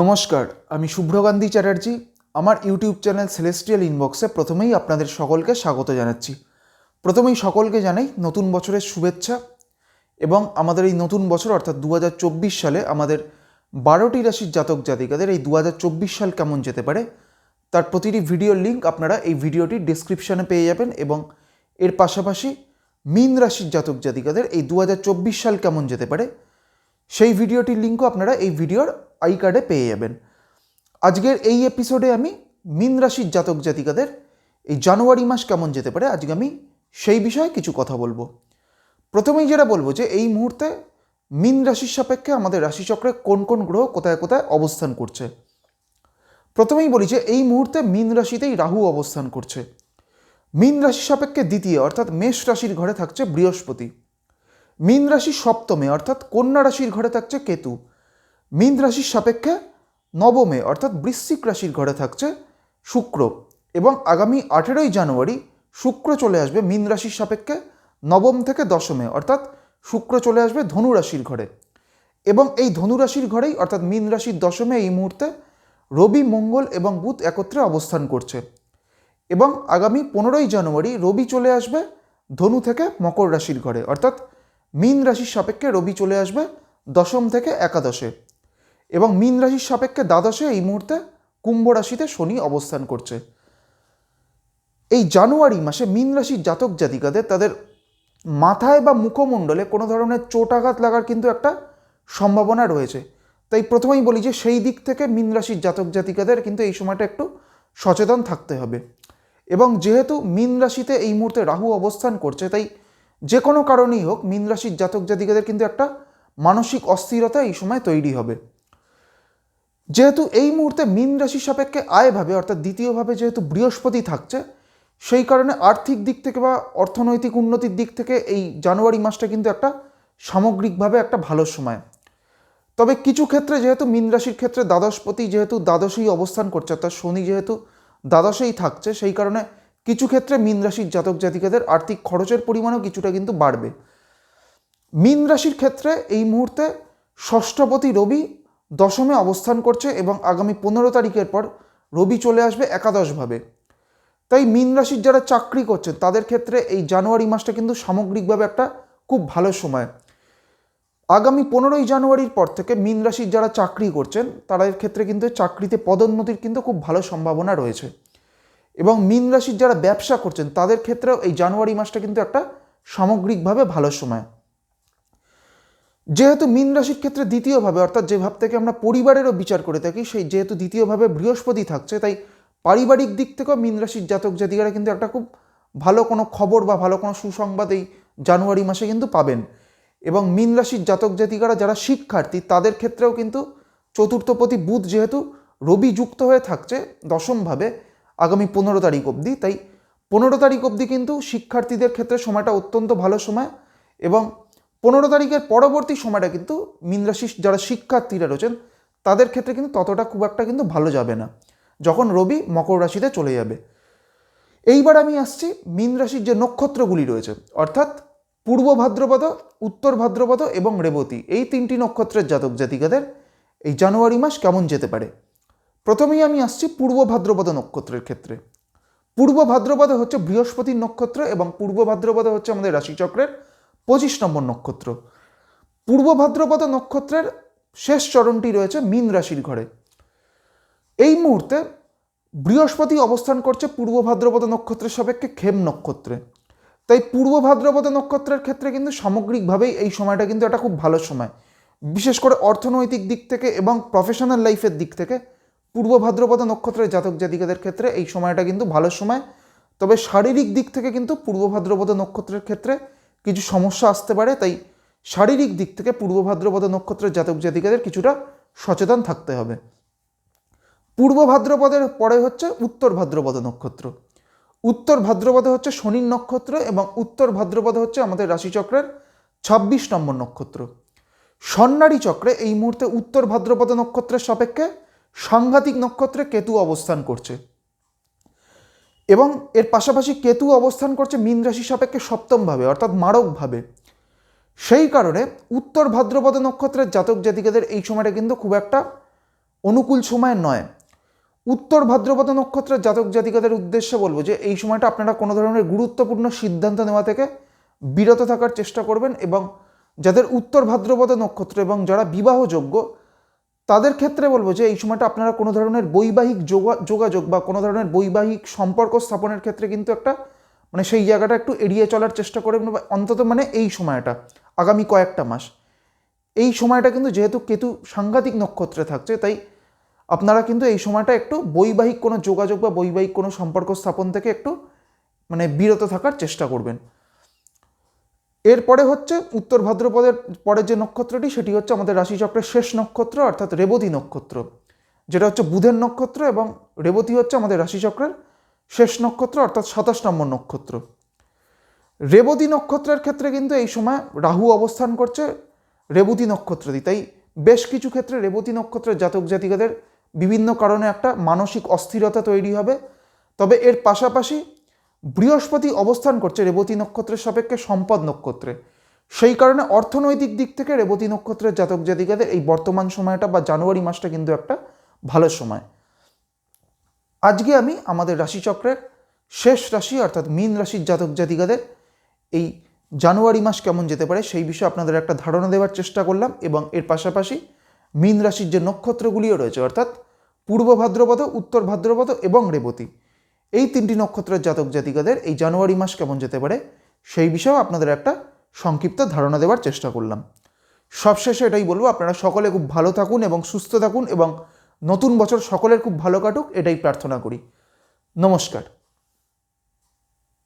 নমস্কার, আমি শুভ্রকান্তি চ্যাটার্জি। আমার ইউটিউব চ্যানেল সেলেস্টিয়াল ইনবক্সে প্রথমেই আপনাদের সকলকে স্বাগত জানাচ্ছি। প্রথমেই সকলকে জানাই নতুন বছরের শুভেচ্ছা এবং আমাদের এই নতুন বছর, অর্থাৎ দু হাজার চব্বিশ সালে আমাদের বারোটি রাশির জাতক জাতিকাদের এই দু হাজার চব্বিশ সাল কেমন যেতে পারে, তার প্রতিটি ভিডিওর লিঙ্ক আপনারা এই ভিডিওটির ডিসক্রিপশানে পেয়ে যাবেন এবং এর পাশাপাশি মিন রাশির জাতক জাতিকাদের এই দু হাজার চব্বিশ সাল কেমন যেতে পারে, সেই ভিডিওটির লিঙ্কও আপনারা এই ভিডিওর আই কার্ডে পেয়ে যাবেন। আজকের এই এপিসোডে আমি মিন রাশির জাতক জাতিকাদের এই জানুয়ারি মাস কেমন যেতে পারে, আজকে আমি সেই বিষয়ে কিছু কথা বলব। প্রথমেই যেটা বলব যে এই মুহূর্তে মিন রাশির সাপেক্ষে আমাদের রাশিচক্রে কোন কোন গ্রহ কোথায় কোথায় অবস্থান করছে। প্রথমেই বলি যে এই মুহূর্তে মিন রাশিতেই রাহু অবস্থান করছে। মিন রাশির সাপেক্ষে দ্বিতীয়, অর্থাৎ মেষ রাশির ঘরে থাকছে বৃহস্পতি। মীন রাশি সপ্তমে, অর্থাৎ কন্যা রাশির ঘরে থাকছে কেতু। মীন রাশির সাপেক্ষে নবমে, অর্থাৎ বৃশ্চিক রাশির ঘরে থাকছে শুক্র এবং আগামী আঠেরোই জানুয়ারি শুক্র চলে আসবে মীন রাশির সাপেক্ষে নবম থেকে দশমে, অর্থাৎ শুক্র চলে আসবে ধনু রাশির ঘরে। এবং এই ধনু রাশির ঘরেই, অর্থাৎ মীন রাশির দশমে এই মুহূর্তে রবি, মঙ্গল এবং বুধ একত্রে অবস্থান করছে। এবং আগামী পনেরোই জানুয়ারি রবি চলে আসবে ধনু থেকে মকর রাশির ঘরে, অর্থাৎ মীন রাশির সাপেক্ষে রবি চলে আসবে দশম থেকে একাদশে। এবং মীন রাশির সাপেক্ষে দ্বাদশে এই মুহূর্তে কুম্ভ রাশিতে শনি অবস্থান করছে। এই জানুয়ারি মাসে মীন রাশির জাতক জাতিকাদের তাদের মাথায় বা মুখমণ্ডলে কোনো ধরনের চোটাঘাত লাগার কিন্তু একটা সম্ভাবনা রয়েছে। তাই প্রথমেই বলি যে সেই দিক থেকে মীন রাশির জাতক জাতিকাদের কিন্তু এই সময়টা একটু সচেতন থাকতে হবে। এবং যেহেতু মীন রাশিতে এই মুহূর্তে রাহু অবস্থান করছে, তাই যে কোনো কারণেই হোক মীন রাশির জাতক জাতিকাদের কিন্তু একটা মানসিক অস্থিরতা এই সময় তৈরি হবে। যেহেতু এই মুহূর্তে মীন রাশির সাপেক্ষে আয়ভাবে, অর্থাৎ দ্বিতীয়ভাবে যেহেতু বৃহস্পতি থাকছে, সেই কারণে আর্থিক দিক থেকে বা অর্থনৈতিক উন্নতির দিক থেকে এই জানুয়ারি মাসটা কিন্তু একটা সামগ্রিকভাবে একটা ভালো সময়। তবে কিছু ক্ষেত্রে যেহেতু মীন রাশির ক্ষেত্রে দ্বাদশপতি যেহেতু দ্বাদশেই অবস্থান করছে, অর্থাৎ শনি যেহেতু দ্বাদশেই থাকছে, সেই কারণে কিছু ক্ষেত্রে মীন রাশির জাতক জাতিকাদের আর্থিক খরচের পরিমাণও কিছুটা কিন্তু বাড়বে। মীন রাশির ক্ষেত্রে এই মুহূর্তে ষষ্ঠপতি রবি দশমে অবস্থান করছে এবং আগামী পনেরো তারিখের পর রবি চলে আসবে একাদশভাবে। তাই মীন রাশির যারা চাকরি করছেন, তাদের ক্ষেত্রে এই জানুয়ারি মাসটা কিন্তু সামগ্রিকভাবে একটা খুব ভালো সময়। আগামী পনেরোই জানুয়ারির পর থেকে মীন রাশির যারা চাকরি করছেন, তাদের ক্ষেত্রে কিন্তু চাকরিতে পদোন্নতির কিন্তু খুব ভালো সম্ভাবনা রয়েছে। এবং মীন রাশির যারা ব্যবসা করছেন, তাদের ক্ষেত্রেও এই জানুয়ারি মাসটা কিন্তু একটা সামগ্রিকভাবে ভালো সময়। যেহেতু মীন রাশির ক্ষেত্রে দ্বিতীয়ভাবে, অর্থাৎ যে ভাব থেকে আমরা পরিবারেরও বিচার করে থাকি, সেই যেহেতু দ্বিতীয়ভাবে বৃহস্পতি থাকছে, তাই পারিবারিক দিক থেকেও মীন রাশির জাতক জাতিকারা কিন্তু একটা খুব ভালো কোনো খবর বা ভালো কোনো সুসংবাদ এই জানুয়ারি মাসে কিন্তু পাবেন। এবং মীন রাশির জাতক জাতিকারা যারা শিক্ষার্থী, তাদের ক্ষেত্রেও কিন্তু চতুর্থপতি বুধ যেহেতু রবি যুক্ত হয়ে থাকছে দশমভাবে আগামী পনেরো তারিখ অবধি, তাই পনেরো তারিখ অবধি কিন্তু শিক্ষার্থীদের ক্ষেত্রে সময়টা অত্যন্ত ভালো সময়। এবং পনেরো তারিখের পরবর্তী সময়টা কিন্তু মীন রাশির যারা শিক্ষার্থীরা রয়েছেন, তাদের ক্ষেত্রে কিন্তু ততটা খুব একটা কিন্তু ভালো যাবে না। যখন রবি মকর রাশিতে চলে যাবে। এইবার আমি আসছি মীন রাশির যে নক্ষত্রগুলি রয়েছে, অর্থাৎ পূর্ব ভাদ্রপদ, উত্তর ভাদ্রপদ এবং রেবতী, এই তিনটি নক্ষত্রের জাতক জাতিকাদের এই জানুয়ারি মাস কেমন যেতে পারে? প্রথমেই আমি আসছি পূর্ব ভাদ্রপদ নক্ষত্রের ক্ষেত্রে। পূর্ব ভাদ্রপদ হচ্ছে বৃহস্পতির নক্ষত্র এবং পূর্ব ভাদ্রপদ হচ্ছে আমাদের রাশিচক্রের পঁচিশ নম্বর নক্ষত্র। পূর্ব ভাদ্রপদ নক্ষত্রের শেষ চরণটি রয়েছে মীন রাশির ঘরে। এই মুহূর্তে বৃহস্পতি অবস্থান করছে পূর্ব ভাদ্রপদ নক্ষত্রের সাপেক্ষে খেম নক্ষত্রে। তাই পূর্ব ভাদ্রপদ নক্ষত্রের ক্ষেত্রে কিন্তু সামগ্রিকভাবেই এই সময়টা কিন্তু একটা খুব ভালো সময়। বিশেষ করে অর্থনৈতিক দিক থেকে এবং প্রফেশনাল লাইফের দিক থেকে পূর্ব ভাদ্রপদ নক্ষত্রের জাতক জাতিকাদের ক্ষেত্রে এই সময়টা কিন্তু ভালো সময়। তবে শারীরিক দিক থেকে কিন্তু পূর্ব ভাদ্রপদ নক্ষত্রের ক্ষেত্রে কিছু সমস্যা আসতে পারে, তাই শারীরিক দিক থেকে পূর্ব ভাদ্রপদ নক্ষত্রের জাতক জাতিকাদের কিছুটা সচেতন থাকতে হবে। পূর্ব ভাদ্রপদের পরে হচ্ছে উত্তর ভাদ্রপদ নক্ষত্র। উত্তর ভাদ্রপদে হচ্ছে শনির নক্ষত্র এবং উত্তর ভাদ্রপদে হচ্ছে আমাদের রাশিচক্রের ছাব্বিশ নম্বর নক্ষত্র। সন্ন্যারী চক্রে এই মুহূর্তে উত্তর ভাদ্রপদ নক্ষত্রের সাপেক্ষে সাংঘাতিক নক্ষত্রে কেতু অবস্থান করছে। এবং এর পাশাপাশি কেতু অবস্থান করছে মীন রাশি সাপেক্ষে সপ্তমভাবে, অর্থাৎ মারকভাবে। সেই কারণে উত্তর ভাদ্রপদ নক্ষত্রের জাতক জাতিকাদের এই সময়টা কিন্তু খুব একটা অনুকূল সময় নয়। উত্তর ভাদ্রপদ নক্ষত্রের জাতক জাতিকাদের উদ্দেশ্যে বলব যে এই সময়টা আপনারা কোনো ধরনের গুরুত্বপূর্ণ সিদ্ধান্ত নেওয়া থেকে বিরত থাকার চেষ্টা করবেন এবং যাদের উত্তর ভাদ্রপদ নক্ষত্র এবং যারা বিবাহযোগ্য তাদের ক্ষেত্রে বলব যে এই সময়টা আপনারা কোনো ধরনের বৈবাহিক যোগা, যোগাযোগ বা কোনো ধরনের বৈবাহিক সম্পর্ক স্থাপনের ক্ষেত্রে কিন্তু একটা মানে সেই জায়গাটা একটু এড়িয়ে চলার চেষ্টা করবেন বা অন্তত মানে এই সময়টা, আগামী কয়েকটা মাস। এই সময়টা কিন্তু যেহেতু কেতু সাংঘাতিক নক্ষত্রে থাকছে, তাই আপনারা কিন্তু এই সময়টা একটু বৈবাহিক কোনো যোগাযোগ বা বৈবাহিক কোনো সম্পর্ক স্থাপন থেকে একটু মানে বিরত থাকার চেষ্টা করবেন। এরপরে হচ্ছে উত্তর ভাদ্রপদের পরের যে নক্ষত্রটি, সেটি হচ্ছে আমাদের রাশিচক্রের শেষ নক্ষত্র, অর্থাৎ রেবতী নক্ষত্র। যেটা হচ্ছে বুধের নক্ষত্র এবং রেবতী হচ্ছে আমাদের রাশিচক্রের শেষ নক্ষত্র, অর্থাৎ সাতাশ নম্বর নক্ষত্র। রেবতী নক্ষত্রের ক্ষেত্রে কিন্তু এই সময় রাহু অবস্থান করছে রেবতী নক্ষত্রটি। তাই বেশ কিছু ক্ষেত্রে রেবতী নক্ষত্রের জাতক জাতিকাদের বিভিন্ন কারণে একটা মানসিক অস্থিরতা তৈরি হবে। তবে এর পাশাপাশি বৃহস্পতি অবস্থান করছে রেবতী নক্ষত্রের সাপেক্ষে সম্পদ নক্ষত্রে। সেই কারণে অর্থনৈতিক দিক থেকে রেবতী নক্ষত্রের জাতক জাতিকাদের এই বর্তমান সময়টা বা জানুয়ারি মাসটা কিন্তু একটা ভালো সময়। আজকে আমি আমাদের রাশিচক্রের শেষ রাশি অর্থাৎ মীন রাশির জাতক জাতিকাদের এই জানুয়ারি মাস কেমন যেতে পারে সেই বিষয়ে আপনাদের একটা ধারণা দেওয়ার চেষ্টা করলাম এবং এর পাশাপাশি মীন রাশির যে নক্ষত্রগুলিও রয়েছে অর্থাৎ পূর্ব ভাদ্রপদ, উত্তর ভাদ্রপদ এবং রেবতী। এই তিনটি নক্ষত্রের জাতক জাতিকাদের এই জানুয়ারি মাস কেমন যেতে পারে, সেই বিষয়েও আপনাদের একটা সংক্ষিপ্ত ধারণা দেওয়ার চেষ্টা করলাম। সবশেষে এটাই বলব, আপনারা সকলে খুব ভালো থাকুন এবং সুস্থ থাকুন এবং নতুন বছর সকলের খুব ভালো কাটুক, এটাই প্রার্থনা করি। নমস্কার।